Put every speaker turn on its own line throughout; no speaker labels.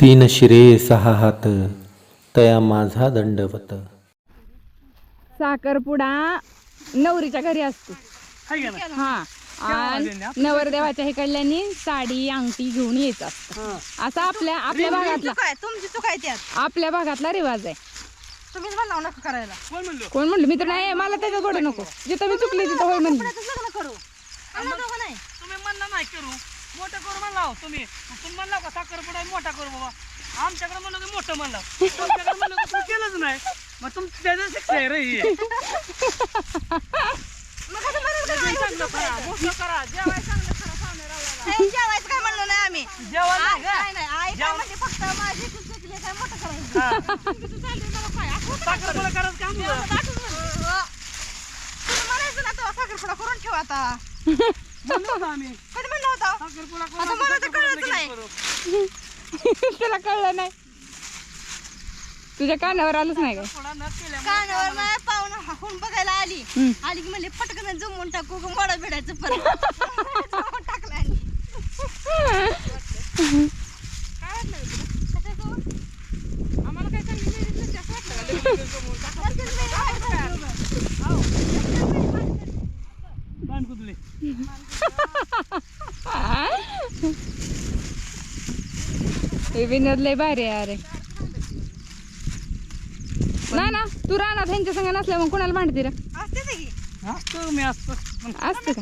तीन शिरे सहा हात तया माझा दंडवत.
साखरपुडा नवरीच्या घरी असतो. हा. आणि नवरदेवाच्या इकडल्यानी साडी अंगठी घेऊन यायचं असतं. असा आपल्या आपल्या भागातला
तुमची चूक आहे त्यात.
आपल्या भागातला रिवाज आहे.
तुम्हीच म्हणला नका करायला.
कोण म्हणलं? मी तर नाही मला त्याच्यात गोड नको. जिथं मी चुकली तिथं होय म्हणली.
लग्न करू. नाही.
तुम्ही म्हणला नाही करू. मोठं करू म्हणला हो तुम्ही. तुम्ही म्हणला का साखरपुडा मोठा करू बाबा. आमच्याकडे म्हणलं की मोठं म्हणलं. तुमच्याकडे म्हणलं की तुम्ही केलंच नाही. मग तुमची त्याच्या शिक्षा आहे रे ही.
मग आता बरं
जेवण चांगलं करा मोठं करा. जेवाय चांगलं करा
जेवायचं काय म्हणलो नाही आम्ही?
जेवण नाही
आई
का?
काय नाही आई काय म्हणजे फक्त माझी चुकली काय मोठं करायचं? चाललंय मला काय? का?
साखरपुडा करायचं काम
म्हणायचं ना साखरपुडा करून ठेवा आता.
म्हणलो होतं आम्ही
कधी म्हणलं होतं
साखरपुडा करू,
आता मला तर
साखरपुडा
कळलंच
लगेच
नाही.
करू.
तुला कळलं नाही तुझ्या कानावर आलंच नाही काय
केल्यामुळे
कानावर माझ्या पाहुणं हाकून बघायला आली
हम्म.
आली की म्हणले पटकन जमवून टाकू मोडा भिडायचं परत जमवून टाकलं आणि काय वाटलं ग तुला? कशाचं? आम्हाला काय चांगली मेहनत नसते असं वाटलं का? नसेल मेहनत आहे का? हो. नसेल मेहनत आहे.
बाणकुदले.
विनोद लय भारी आहे अरे. ना ना तू राहणार त्यांच्या संग नसल्या मग कुणाला भांडती रे?
असते
मी
का.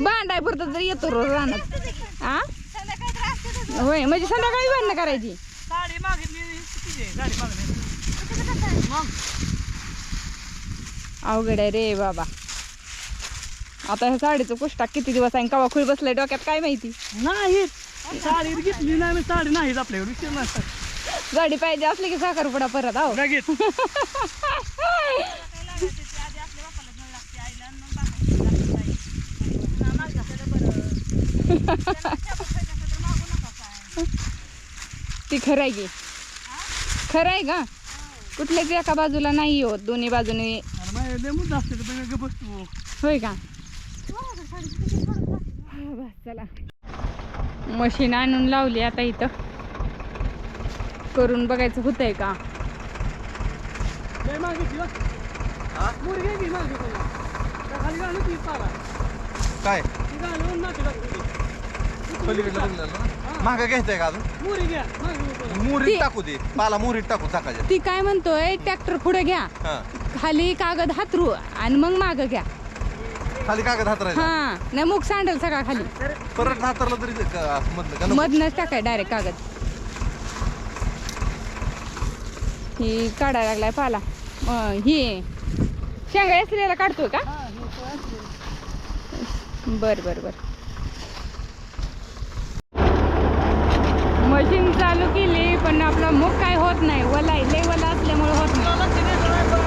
भांडाय पुरतं तर येतो रोज राहणार. हा. होय म्हणजे संध्याकाळी भांडणं करायची.
साडी
अवघड आहे रे बाबा. आता ह्या साडीचं पुष्टाक किती दिवस आहे कवा खुळ बसलाय डोक्यात काय माहिती?
नाही साडी घेतली नाही मी साडी नाहीच आपल्याकडे विषय नसतात
गाडी पाहिजे असली की साखरपुडा परत आहो.
लगेच.
ती खरं आहे की. खरं आहे का? कुठल्याच एका बाजूला नाही होत दोन्ही बाजूने. होय का? चला. मशीन आणून लावली आता इथं. करून बघायचं
हो. मुरगी आहे की.
काय मागं घ्यायचंय का अजून. मुरीत टाकू दे. पाला मुरीत टाकू चाकाच्या
ती काय म्हणतोय ट्रॅक्टर पुढे घ्या.
हा.
खाली कागद हातरू आणि मग माग घ्या.
खाली कागद हातरायचा
हा नाही मुख सांडेल सगळा खाली.
परत हातरला तरी ते का- असं मधलं का नको?
मधनच टाकाय डायरेक्ट कागद. ही काढायला लागलाय पाला. अं, ही. शेंगा असलेला काढतोय का? बर बर बर. मशीन चालू केली पण आपला मुख काय होत नाही. वला आहे, लय वला असल्यामुळे होत नाही
मला ते नाही करायचं,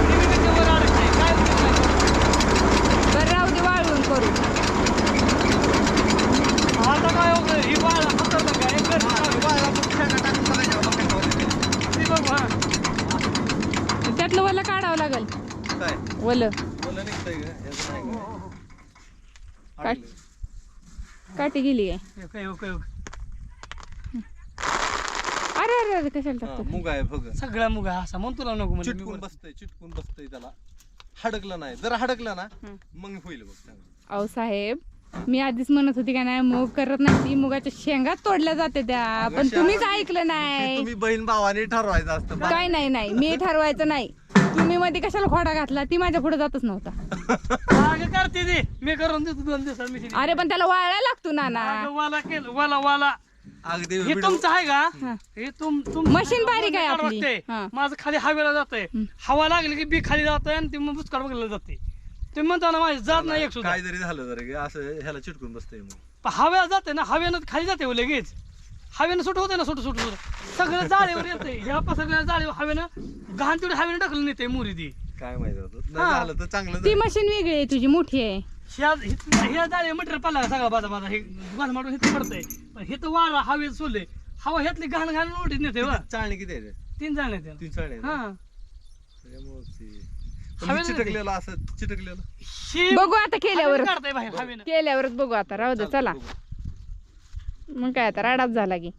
ते मी त्याच्यावर अडकते. काय उपयोग नाही.
बरं राहू दे वाळवून करू.
आता काय होतं? ही बाळ हाताला काय एक गरज
हा, बाळा, मग शेंगा टाकून चालायच्या, मग काय ठेवायचं?
ती बघू हा
त्यातलं वला काढावं लागल.
काय?
वलं? काट काटी गेली अरे अरे अरे कशाला टाकतो
मुग आहे बघ.
सगळा मुगा असा. म्हणतो ना नको म्हणजे
चिटकून बसतंय चिटकून बसतंय त्याला. हडकलं नाही. जर हडकलं ना
हं.
मग होईल बघ.
अहो साहेब मी आधीच म्हणत होती का नाही मूग करत नाही ती मुगाच्या शेंगा तोडल्या जाते त्या. पण तुम्हीच ऐकलं
हे
नाही.
तुम्ही बहीण भावाने ठरवायचं असतं.
काय नाही नाही मी ठरवायचं नाही. तुम्ही मध्ये कशाला खोडा घातला? ती माझ्या पुढे जातच नव्हता.
अगं करते ती. मी करून देतो दोन दिवसात मी
अरे पण त्याला वाळायला लागतो नाना.
अगं वाला केलं वाला वाला.
अगदी
हे तुमचं आहे
हा.
का? हे. तुम तुम
मशीन बारीक आहे आपली. हा.
माझं खाली हवेला जातंय.
हं.
हवा लागली की बी खाली जातंय आणि ते मग बुचकाड बघायला जाते. तुम्ही म्हणता ना माझी जात नाही एक सुद्धा.
काय जरी झालं जरी असं ह्याला चिटकून बसतंय मग
पण हव्याला जाते ना हवेनं खाली जाते हो लगेच. हवेनं सुट होते ना सुट सुट सुट. सगळं जाळीवर येते ह्या सगळ्या जाळीवर हवेनं घाण तेवढी हवेनं टाकलं नाही ते मुरी ती.
काय माहिती होतं
हा.
नाही झालं तर चांगलं
ती
झालं.
मशीन वेगळी आहे तुझी मोठी आहे.
ह्या ह्या जाळी मटेरियल पाला सगळा बाजा बाजा. हे घाण मारून हे पडतंय. पण हे तर वारा हवेत सोडले हवा ह्यातली घाण घाण उलटीत नेते वा
चाळणी किती आहे
तीन जाणे ते
तीन चाळणी.
हा.
त्याच्यामुळं ते- पण
हवेनं
चिटकलेलं असं चिटकलेलं.
शी
बघू आता केल्यावर.
काढताय बाहेर हवेनं.
केल्यावरच बघू आता राहू दे चला.
बघू.
मग काय आता राडाच झाला की.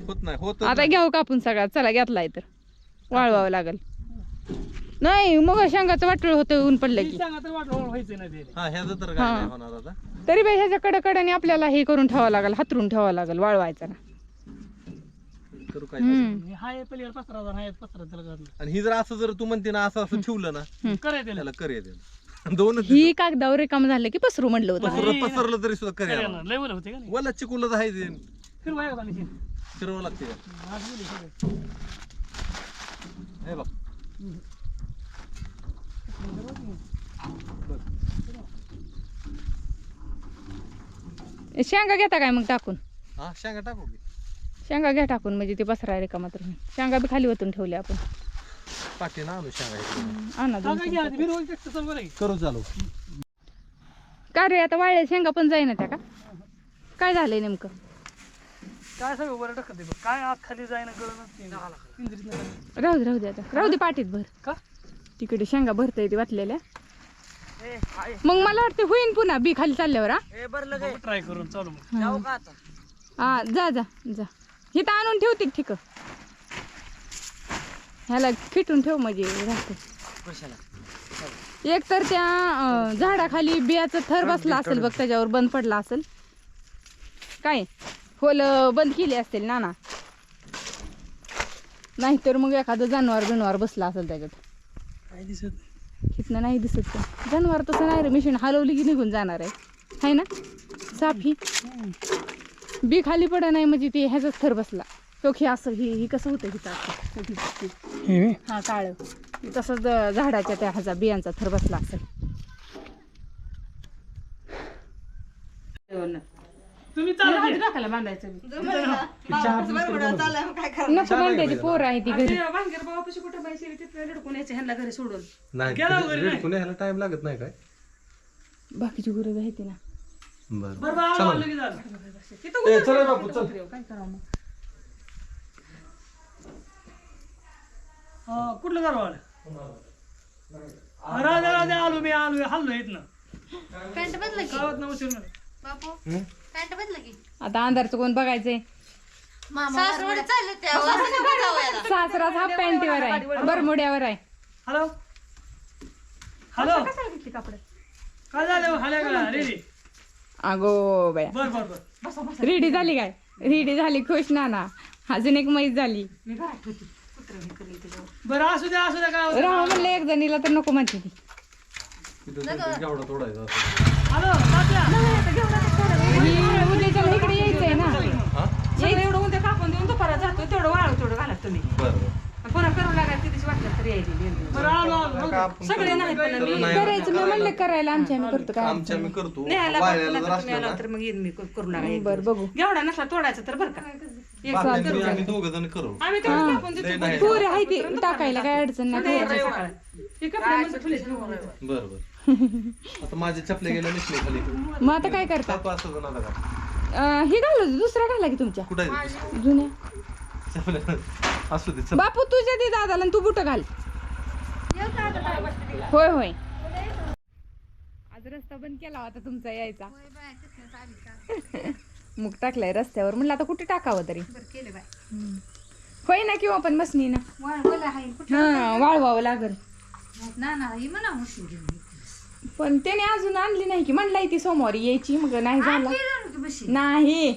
होत नाही होत
आता घ्यावं कापून सगळा चला घेतलाय तर. वाळवावं लागल. नाही मग शेंगाचं वाटळ होतं ऊन पडलं की.
सांगा तर वाटलं व्हायचं नाही ते.
हा ह्याचं तर
हा.
काय नाही होणार आता.
तरी बाई ह्याच्या कडेकडेने आपल्याला हे करून ठेवावं लागेल हातरून ठेवावं लागेल वाळवायचं ना.
करू काय
हम्म.
हाय पलीकडे पत्रा जाऊन हाय पत्रा त्याला
आणि ही जर असं जर तू म्हणते ना असं असं ठेवलं ना
करायचं त्याला.
त्याला कर येते दोनच
ही कागदावर रिकाम झालं की पसरू म्हणलं होतं.
पसरलं पसरलं तरी सुद्धा कर
करायला लय बोल होते का नाही?
वला चिकुलच आहे. ते
का
फिरवावं लागते का?
आज बोलू सगळं.
हे बघ.
शेंगा घेता काय मग टाकून?
हा शेंगा टाकू की.
शेंगा घ्या टाकून म्हणजे ते पसराय रिकामा तर होईल. शेंगा बी खाली ओतून ठेवले आपण.
पाठी ना आणू शेंगा.
आणा दोन
काय
करू चालू.
का रे आता वाळ्या शेंगा पण जाईना त्या का? काय झालंय नेमकं?
काय सगळं बरं टाकत आहे बघ. काय आत खाली जायना
राहू दे राहू दे आता. राहू दे पाठीत भर.
का?
तिकडे शेंगा भरता येते वाटलेल्या. मग मला वाटते होईन पुन्हा बी खाली चालल्यावर हा?
ट्राय करून चालू मग.
हा जा जा जा. इथं आणून ठेवते ठीक? ह्याला खिटून ठेव म्हणजे राहते. एक तर त्या झाडाखाली बियाचं थर बसला असेल बघ त्याच्यावर बंद पडला असेल. काय? होल बंद केली असतील ना ना. नाहीतर मग एखादं जनावर बिनवार बसला असेल त्याच्यात.
दिसत?
इथनं नाही दिसत का? जनावर तसं नाही रे मिशीन हलवली की निघून जाणार आहे. ना? ही बी खाली पड नाही म्हणजे ते ह्याचाच थर बसला. तो हे असं ही ही कसं होतं असं? ही- काळ. तसंच झाडाच्या त्या ह्याचा बियांचा थर बसला असेल.
तुम्ही चालू घ्या.
टाकायला बांधायचं नको बांधायची पोर आहे ती घरी.
नाही. रेडकून ह्याला टाइम लागत नाही काय?
बाकीची गुरु आहे ती ना.
बरं.
बरं बरं आलो आलो की झालं
ए, चल रे बापू चल.
काय करावं? मग
हा, कुठलं गारवाड राजा राजा आलो. मी आलो हल्लो येत ना
पॅन्ट बदला की?
गावात ना. उशीर नाही.
बापू पॅन्ट बदला की?
आता अंधारचं कोण बघायचंय?
सासवड चालले त्या याला.
सासराच हाफ पॅन्टीवर आहे बरमुड्यावर आहे.
हॅलो? हॅलो?
कपडे?
काय झालं? हाल्या का? रेडी?
अगो बाया.
बर बर बर.
रेडी झाली काय? रेडी झाली खुश नाना. अजून एक मैस झाली.
बरं असू द्या असू द्या काय होतं.
राहा म्हणलं एक जणीला तर नको म्हणते ती.
तिथं काहीतरी केवढा तोडायचा
हॅलो तात्या
ही उद्याच्याला इकडे यायचंय ना.
हा?
सगळं एवढं उद्या कापून देऊन दुपारा जातो तेवढं वाळू तेवढं घाला तुम्ही.
बरं बरं.
पुन्हा करू वाटलं तरी यायची सगळे नाही पण
तर
मी
नाही
करायचं मी म्हणलं करायला आमच्या आम्ही करतो काय?
आमच्या मी करतो.
न्यायला
वाळ्याला जर
तुम्ही
असलं
आला
ना
तर मग येईन मी करू करू लागा
बर बघू.
घेवडा नसला तोडायचा तर बरं का. एक
बाकी मी आम्ही दोघं जण करू.
आम्ही तेवढं कापून
लय
देतो.
नाही
पोरे आहे ती. टाकायला काय अडचण नाही.
हे कपडे म्हणजे.
बरं बरं. आता माझे चपले गेले निसले खाली
मग आता काय करता?
जण आला का
हे घालू दुसरा घाला की तुमच्या.
कुठं आहे?
जुन्या.
असू दे चल.
बापू तुझ्या दे दादाला आणि तू बुट घाल. होय होय. आज रस्ता बंद केला होता तुमचा यायचा.
होय बाय, तिथनंच आली का?
मुग टाकलाय रस्त्यावर. म्हणलं आता कुठे टाकावं तरी.
बरं केलं बाय.
होय ना किंवा पण मसनी ना? हा वाळवावं लागल.
ही.
पण त्याने अजून आणली नाही की. म्हणलाय ती सोमवारी यायची मग नाही झाला. नाही.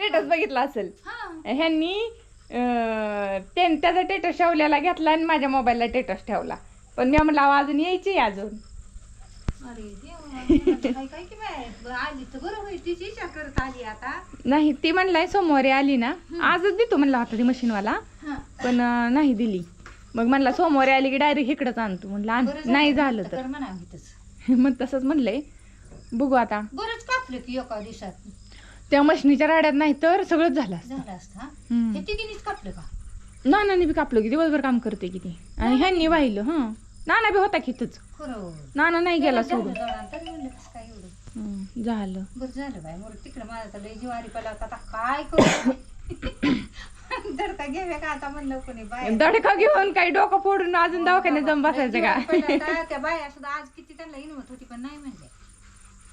स्टेटस बघितला असेल.
हा.
ह्यांनी त्याचा टेटस ठेवलेला घेतला आणि माझ्या मोबाईलला टेटस ठेवला. पण मी म्हणलं अजून यायची अजून. नाही ती म्हणलाय सोमवारी आली ना. आजच देतो म्हणला होता ती मशीनवाला.
हा.
पण नाही दिली. मग म्हणला सोमवारी आली की डायरेक्ट इकडंच आणतो म्हणलं नाही झालं
तर.
मग तसंच म्हणलंय. बघू आता.
बरंच कापलं की एका दिवसात.
त्या मशनीच्या राड्यात नाही तर सगळंच झालं असतं.
झालं असतं हा.
हम्म.
हे तिघीनीच कापलं का?
नानाने बी कापलं की दिवसभर काम करते किती आणि ह्यांनी वाहिलं हं. नाना बी होता कितीच
खरं.
नाना नाही गेला सोडून
जरा. तर म्हणलं कसं काय एवढं?
हं, झालं.
बरं झालं बाय मग तिकडे माझा तर लय जीवारी पला आता काय करू? धडका घ्याव्या का आता म्हणलं कोणी बाय
दडका घेऊन काही डोकं फोडून अजून दवाखान्यात जाऊन बसायचं का?
त्या बाया सुद्धा आज किती त्यांना इनवत होती पण नाही म्हणजे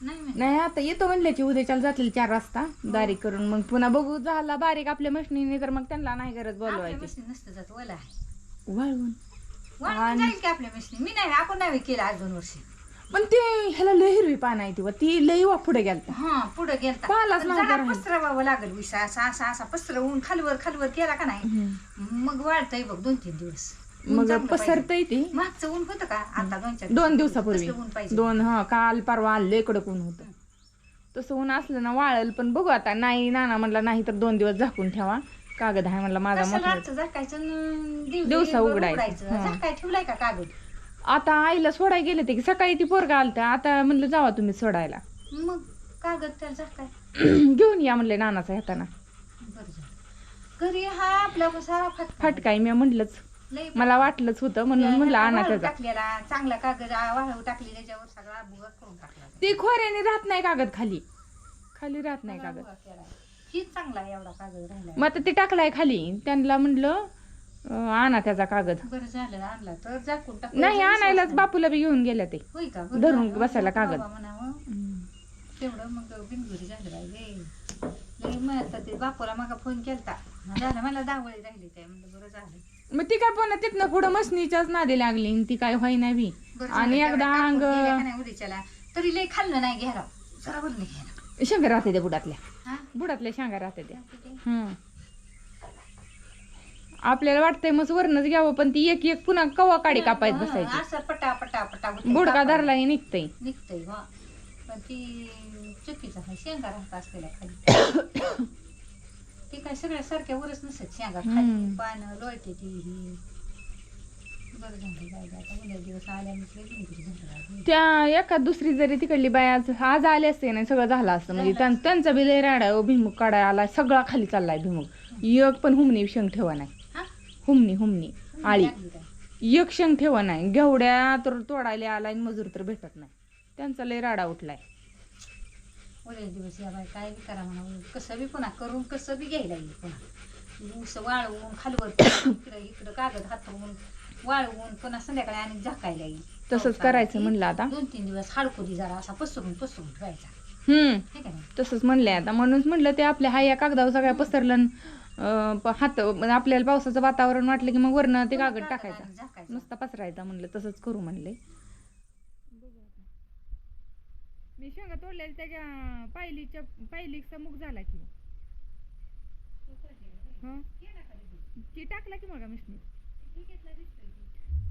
नाही
आता येतो म्हणले की उद्याच्याला जातील चार वाजता. बारीक करून मग पुन्हा बघू झाला बारीक आपल्या मशनीने तर मग त्यांना नाही गरज बोलवायची.
नसतं जात ओला आहे.
वाळवून.
वाढून जाईल की आपल्या मशीन मी नाही आपण नाही केलं आज दोन वर्ष.
पण ते ह्याला लय हिरवी पान आहे ती व ती लई वा पुढे गेलता
हा पुढे गेलता.
पालाच
पण
नव्हता
जरा
राहिला.
पसरवावं लागेल विसा असा असा असा पसरवून खालवर खालवर केला का नाही? मग वाढतंय बघ दोन तीन दिवस.
मग
चांगलं पाहिजे.
पसरतय ती.
मागचं ऊन होतं का? आता दोन चार
दोन दिवसापूर्वी.
तसलं ऊन पाहिजे.
दोन हा काल परवा आले कडक ऊन होतं. तसं ऊन असलं ना वाळल पण बघू आता. नाही नाना म्हणला नाही तर दोन दिवस झाकून ठेवा. कागद आहे म्हणला माझा मोठा
झाकायचं न दिवशी
दिवसा उघडायचं. हा.
झाकाय ठेवलाय का कागद?
आता आईला सोडायला गेले ते. की सकाळी ती पोरगा आलता आता म्हणलं जावा तुम्ही सोडायला.
मग कागद त्याला झाकाय.
घेऊन या म्हणले नानाचा येताना.
बरं झालं. घरी हा आपला सारा फटका?
मी म्हणलंच मला वाटलंच होतं म्हणून म्हणलं आणा
वाळू
त्याचा.
टाकलेला चांगला कागद आ- वाळू टाकली त्याच्यावर सगळा भुगा करून टाकला.
ती खोऱ्याने राहत नाही कागद खाली. खाली राहत नाही कागद.
भुगा केला. हीच चांगला आहे एवढा कागद राहिला.
मग आता ते टाकलाय खाली. त्यांना म्हणलं अं, आणा त्याचा कागद.
बरं झालं आणला तर झाकून टाक
नाही आणायलाच बापूला बी घेऊन गेल्या ते.
होय का? बरं
धरून
झालं.
बसायला कागद.
बाबा म्हणावं. तेवढं मग बिनगुरी झालं लय मग आता ते बापूला मग फोन केलता. झालं मला दावळी राहिली ते म्हणलं बरं झालं.
मग ती काय पुन्हा तिथनं पुढं मशनीच्याच नादी लागली आणि ती काय होई नाही बी.
बरं
आणि एकदा
तेवढं
अंग
टाकून गेल्या का नाही उद्याच्याला तरी लय खाल्लं नाही घ्यायला. जरा बरं नाही घ्यायला
शेंगा राहते त्या बुडातल्या.
हा?
बुडातल्या शेंगा राहते त्या. हम्म. आपल्याला वाटतंय मग वरणच घ्यावं पण ती एक एक पुन्हा कवा काडी कापायत
हा,
बसायची?
असं पटा पटा पटा.
बुडका. धरला निघतंय.
निघतंय वा. पण ती चुकीचं आहे. शेंगा राहत असलेल्या खाली. ती काय सगळ्या सारख्या वरच नसत. शेंगा खाली
हम्म.
पानं लोळते ती. ही बरं झालं जाऊ दे आता उद्या दिवस आल्यानंतर घेऊन घरी झालं बाई.
त्या एका दुसरी जरी तिकडली बाय आज आज आले असते ना सगळं झालं असतं. म्हणजे त्यां- त्यांचा बी लय राडा हो, भिमुख काढाय आला सगळा खाली चाललाय भिमुख एक पण हुमणी शेंग ठेवा नाही.
हा?
हुमणी हुमणी आळी.
लागली काय?
एक शेंग ठेवा नाही. घेवड्या तर तोडायला आलाय आणि मजूर तर भेटत नाही. त्यांचा लय राडा उठलाय.
उद्या दिवस या बाई काय बी करा म्हणा कसं बी पुन्हा करून कसं बी घ्यायला येईल पुन्हा. ऊस वाळवून खालवर इकडं इकडं कागद हातवून वाळवून पुन्हा संध्याकाळी आणि झाकायला येईल.
तसंच करायचं म्हणलं आता.
दोन तीन दिवस हाडकुदी जरा असा पसरून पसरून ठेवायचा.
हम्म.
हे
तसंच म्हणलंय आता. म्हणूनच म्हणलं ते आपल्या हाय या कागदावर सगळ्या पसरलं अन, अं, प- हात म्हणजे आपल्याला पावसाचं वातावरण वाटलं की मग वरनं ते कागद टाकायचा. नुसता पसरायचा म्हणलं तसंच करू म्हणले मी शेंगा तोडलेल्या त्याच्या पायलीच्या पायलीचा मुग झाला की. हं? ती टाकला की मग मिशनी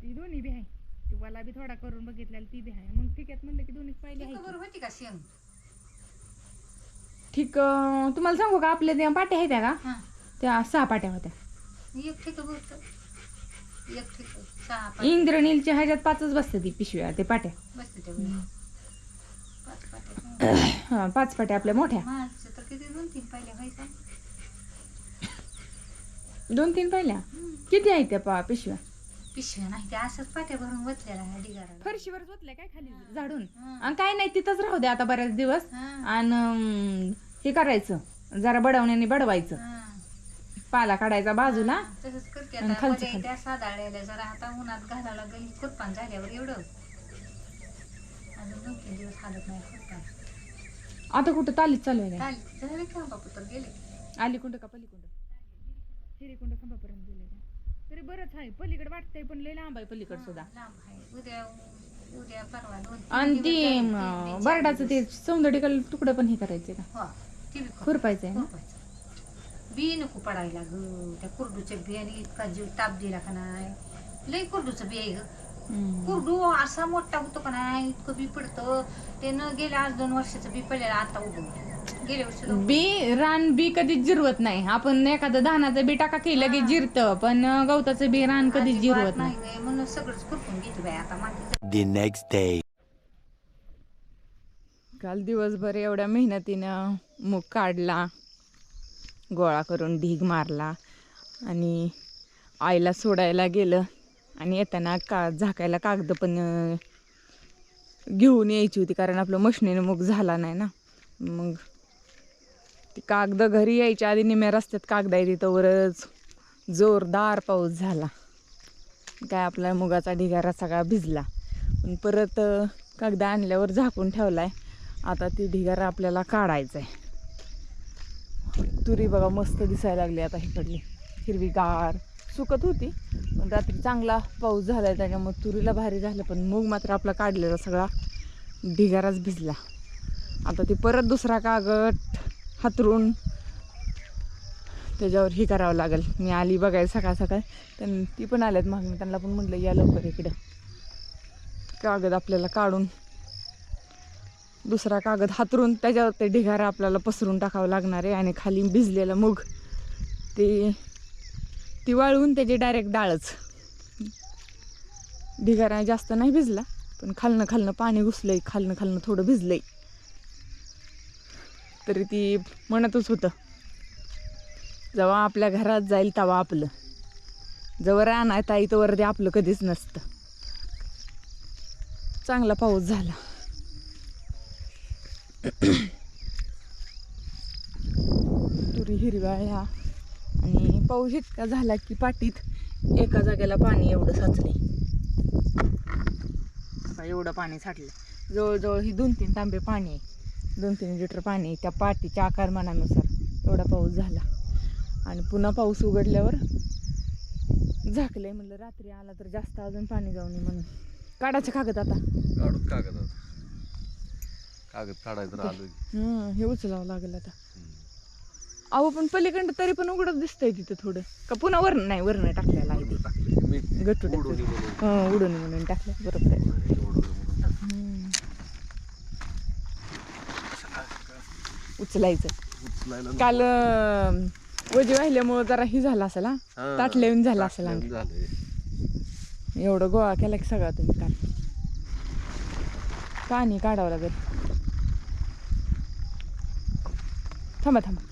ती दोन्ही बी आहे. ती वाला बी थोडा करून बघितलेला ती बी आहे. मग ठीक आहे म्हणलं की दोन्ही.
खबर होती का शेंग?
ठीक तुम्हाला सांगू का? आपल्या त्या पाट्या आहेत त्या का?
हा.
त्या सहा पाट्या होत्या.
एक ठिक एक ठिक सहा पाच
इंद्रनीलच्या ह्याच्यात पाचच बसते ती पिशव्या ते पाट्या.
बसते
हा पाच पाट्या आपल्या मोठ्या.
दोन तीन
पहिल्या किती आहेत त्या पा पिशव्या?
पिशव्या नाही त्या असंच पाट्या भरून ढिगारा
फरशीवर काय खाली? झाडून. आणि काय नाही तिथंच राहू दे आता बऱ्याच दिवस. आणि हे करायचं. जरा बडवण्याने बडवायचं. पाला काढायचा बाजूला.
तसंच करते आता. त्या जरा आता उन्हात घालायला गली खुरपान झाल्यावर एवढं. अजून दोन तीन दिवस हालत नाही खुरपान
आता कुठं? तालीच चालू आहे काय?
चालेल झाले का बापू तर गेले
अलीकुंड का पलीकुंड? हिरीकुंड खंबापर्यंत गेले का? तरी बरंच आहे. पलीकडे वाटतंय पण लय लांब आहे पलीकडे सुद्धा.
लांब आहे. उद्या उद्या परवा दोन तीन
आणि
दिवस
ते
जाईल. तीन-
अं,
तीन- चार
बरडाचं ते
दिवस.
सौंदर्यकल तुकडं पण हे करायचे का?
हो, ते बी खुरप-
खुरपायचंय ना.
बी नको पडायला ग त्या कुरडूच्या बियाने इतका जीव ताप दिला का नाही? लय कुरडूचं बी आहे ग.
हम्म.
कुरडू असा मोठा होतो का नाही इतकं बी पडतं. ते न गेल्या आज दोन वर्षाचं बी पडलेलं आता उगवलं. गेल्या वर्षी उगवलं.
बी रान बी कधीच जिरवत नाही. आपण एखादं धानाचं बी टाका केलं की जिरतं पण गवताचं बी रान कधीच
अजिबात
जिरवत नाही.
नाही बाई, म्हणून सगळंच घेते बाई. आता माती
The next day.
काल दिवसभर एवढ्या मेहनतीनं मूग काढला गोळा करून ढीग मारला आणि आईला सोडायला गेलं. आणि येताना का झाकायला कागद पण घेऊन यायची होती कारण आपलं मशनीनं मग झाला नाही ना. मग ती कागद घरी यायच्या आधी निम्या रस्त्यात कागद आहे तिथंवरच जोरदार पाऊस झाला. काय आपला मुगाचा ढिगारा सगळा भिजला. पण परत कागद आणल्यावर झाकून ठेवलाय. आता ती ढिगारा आपल्याला काढायचं आहे तुरी बघा मस्त दिसायला लागली आता इकडली. हिरवीगार. सुकत होती. पण रात्री चांगला पाऊस झाला आहे त्याच्यामुळे तुरीला भारी झालं पण मूग मात्र आपला काढलेला सगळा ढिगाराच भिजला. आता ते परत दुसरा कागद हातरून त्याच्यावर हे करावं लागेल. मी आली बघायला सकाळ सकाळ. त्यां ती पण आल्यात मग. मी त्यांना पण म्हटलं या लवकर इकडं. कागद आपल्याला काढून दुसरा कागद हातरून त्याच्यावर ते ढिगारा आपल्याला पसरून टाकावं लागणार आहे आणि खाली भिजलेलं मूग ते ती वाळवून त्याची डायरेक्ट डाळच. ढिगारा जास्त नाही भिजला पण खालनं खालनं पाणी घुसलंय खालनं खालनं थोडं भिजलंय. तरी ती म्हणतच होतं जेव्हा आपल्या घरात जाईल तेव्हा आपलं. जवळ राहणार ताई तर ते आपलं कधीच नसतं. चांगला पाऊस झाला. तुरी हिरव्या ह्या. पाऊस इतका झाला की पाटीत एका जागेला पाणी एवढं साचले एवढं पाणी साठलं जवळजवळ ही दोन तीन तांबे पाणी आहे. दोन तीन लिटर पाणी आहे. त्या पाटीच्या आकारमानानुसार एवढा पाऊस झाला. आणि पुन्हा पाऊस उघडल्यावर झाकलंय म्हणलं रात्री आला तर जास्त अजून पाणी जाऊ नये म्हणून. काढायचं कागद आता.
काढूत कागद आता. कागद काढायचं
हे उचलावं लागेल आता. अहो पण पलीकडं तरी पण उघडत दिसतंय तिथं थोडं. का पुन्हा वरण नाही वरण टाकलेलं आहे ते
मी उडून
हं उडून म्हणून टाकलं बरोबर आहे. हं. उचलायचं.
उचलायला नको.
काल अं, वजी वाहिल्यामुळं जरा ही झाला असेल हा?
हा,
ताटल्याहून झाला असेल अंग.
ताटल्याहून झालंय.
एवढं गोळा केला की सगळा तुम्ही काल पाणी काढावं लागेल. थांबा थांबा.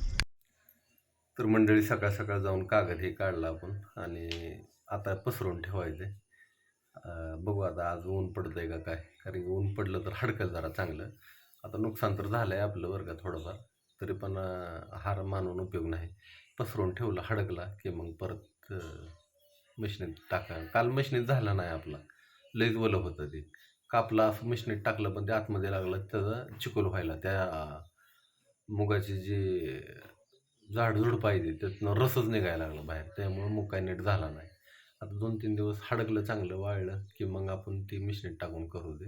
तर मंडळी सकाळ सकाळ जाऊन कागद हे काढला आपण आणि आता पसरून ठेवायचे बघू आता आज ऊन पडतं आहे का काय? कारण की ऊन पडलं तर हडकल जरा चांगलं. आता नुकसान तर झालं आहे आपलं बरं का थोडंफार. तरी पण हार मानून उपयोग नाही. पसरून ठेवला हडकला की मग परत मशिनीत टाका. काल मशिनीत झाला नाही आपला. लईच वलं होतं ते. कापला असं मशिनीत टाकलं पण ते आतमध्ये लागलं त्याचा चिकोल व्हायला. त्या मुगाची जी झाडझुड पाहिजे त्यातनं रसच निघायला लागला बाहेर. त्यामुळं मूग नीट झाला नाही. आता दोन तीन दिवस हडकलं चांगलं वाळलं की मग आपण ती मिशनीत टाकून करू दे.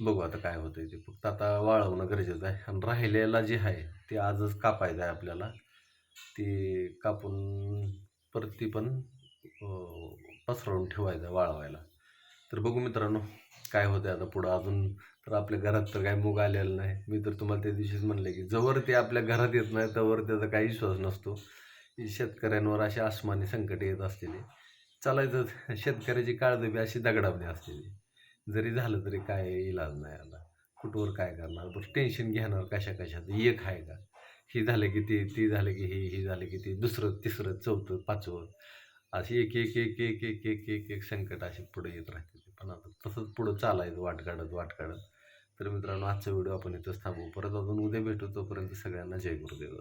बघू आता काय होतंय ते. फक्त आता वाळवणं गरजेचं आहे. आणि राहिलेला जे आहे ते आजच कापायचं आहे आपल्याला. ती कापून परत ती पण पसरवून ठेवायचं आहे वाळवायला. तर बघू मित्रांनो काय होतं आता पुढं. अजून तर आपल्या घरात तर काही मूग आलेलं नाही. मी तर तुम्हाला त्या दिवशीच म्हणले की जवळ ते आपल्या घरात येत नाही तवर त्याचा काही विश्वास नसतो. शेतकऱ्यांवर असे आसमानी संकट येत असलेले. चालायचं शेतकऱ्याची काळजबी अशी दगडावली असलेली. जरी झालं तरी काय इलाज नाही आला. कुठवर काय करणार? बरं टेन्शन घेणार कशा कशात? एक आहे का? ही झालं की ती ती झालं की ही ही झालं की ती दुसरं तिसरं चौथं पाचवं. असे एक एक एक एक एक एक एक एक संकट असे पुढे येत राहते. पण आता तसंच पुढं चालायचं वाट काढत वाट काढत. तर मित्रांनो आजचा व्हिडिओ आपण इथंच थांबू परत अजून उद्या भेटू तोपर्यंत सगळ्यांना जय गुरुदेव.